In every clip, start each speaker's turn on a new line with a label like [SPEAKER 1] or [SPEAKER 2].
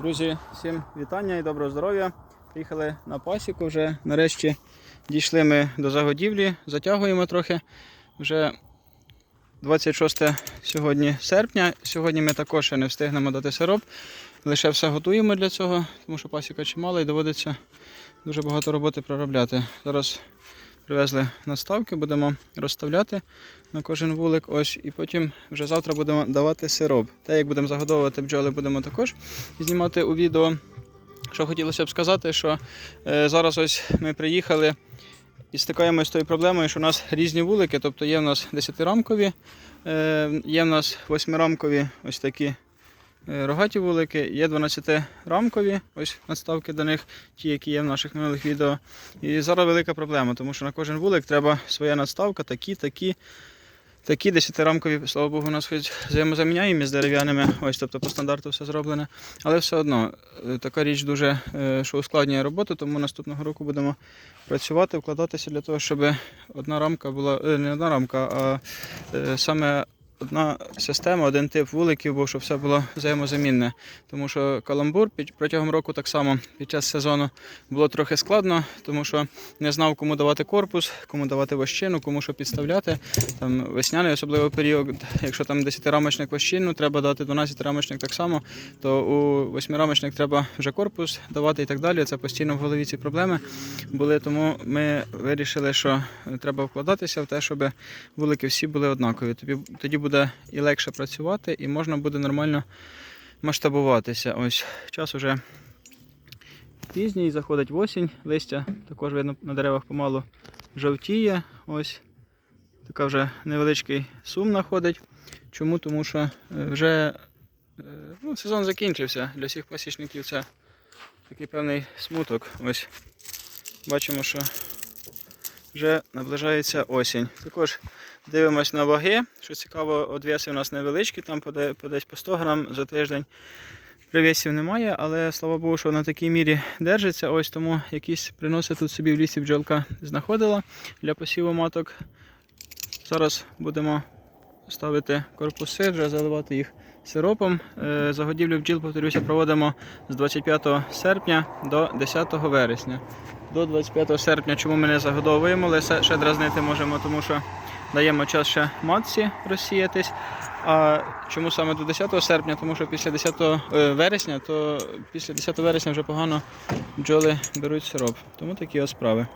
[SPEAKER 1] Друзі, всім вітання і доброго здоров'я. Приїхали на пасіку. Вже нарешті дійшли ми до загодівлі, затягуємо трохи. Вже 26 сьогодні серпня. Сьогодні ми також ще не встигнемо дати сироп. Лише все готуємо для цього, тому що пасіка чимала і доводиться дуже багато роботи проробляти. Зараз привезли наставки, будемо розставляти на кожен вулик. Ось, і потім вже завтра будемо давати сироп. Те, як будемо загодовувати бджоли, будемо також знімати у відео. Що хотілося б сказати, що е, зараз ось ми приїхали і стикаємося з тою проблемою, що у нас різні вулики, тобто є в нас 10-рамкові, е, є в нас 8-рамкові ось такі рогаті вулики, є 12-рамкові, ось надставки до них, ті, які є в наших минулих відео. І зараз велика проблема, тому що на кожен вулик треба своя надставка, такі, такі. Такі 10-рамкові, слава Богу, у нас хоч взаємозаміняємо з дерев'яними, ось тобто по стандарту все зроблене. Але все одно е, така річ дуже е, що ускладнює роботу, тому наступного року будемо працювати, вкладатися для того, щоб одна рамка була, е, не одна рамка, а е, саме одна система, один тип вуликів, був, щоб все було взаємозамінне. Тому що каламбур протягом року так само під час сезону було трохи складно, тому що не знав, кому давати корпус, кому давати вощину, кому що підставляти. Там весняний особливо період, якщо там 10-рамочник вощину, треба дати 12-рамочник так само, то у 8-рамочник треба вже корпус давати і так далі. Це постійно в голові ці проблеми були. Тому ми вирішили, що треба вкладатися в те, щоб вулики всі були однакові. Тоді буде і легше працювати, і можна буде нормально масштабуватися. Ось час уже пізній, заходить осінь, листя також видно на деревах помалу жовтіє. Ось така вже невеличкий сум находить. Чому? Тому що е, вже е, ну, сезон закінчився. Для всіх пасічників це такий певний смуток. Ось бачимо, що вже наближається осінь. Також дивимось на ваги. Що цікаво, одвеси у нас невеличкі, там по десь по 100 грам за тиждень. Привісів немає, але слава Богу, що на такій мірі держиться. Ось тому якісь приноси тут собі в лісі бджолка знаходила для посіву маток. Зараз будемо ставити корпуси, вже заливати їх сиропом. Е, Загодівлю бджіл, повторюся, проводимо з 25 серпня до 10 вересня. До 25 серпня, чому ми не загодовуємо, але ще- ще дразнити можемо, тому що даємо час ще матці розсіятись. А чому саме до 10 серпня? Тому що після 10 е, вересня, то після 10 вересня вже погано бджоли беруть сироп. Тому такі ось справи.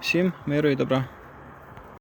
[SPEAKER 1] Всім миру і добра.